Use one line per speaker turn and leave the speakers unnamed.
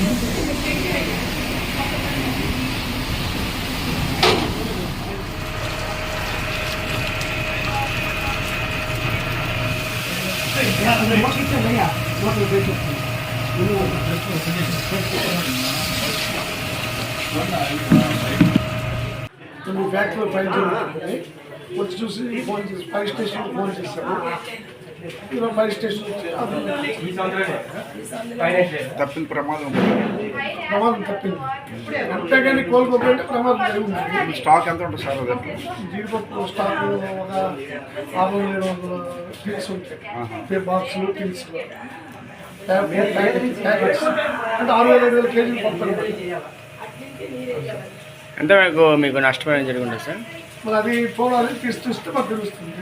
మీరు బ్యాక్లో ఫైన్ చేయాలి వచ్చి చూసి ఫోన్ చేసి ఫైవ్ స్టేషన్ ఫోన్ చేస్తాము ఫైర్ స్టేషన్
తప్పిన ప్రమాదం
ప్రమాదం తప్పింది. అంతేగాని కోలుకోకపోతే ప్రమాదం జరిగింది
స్టాక్ ఎంత ఉంటుంది సార్ అది?
జీడిపప్పు స్టాక్ ఒక ఆరు ఏడు వందల టిన్స్ ఉంటాయి. బాక్సులు ప్యాకెట్స్ అంటే ఆరు వేల ఐదు వేల కేజీలు పప్పు అనమాట.
ఎంత మీకు మీకు జరిగి ఉంటుంది సార్?
మరి అది చూడాలి తీసి చూస్తే మాకు తెలుస్తుంది.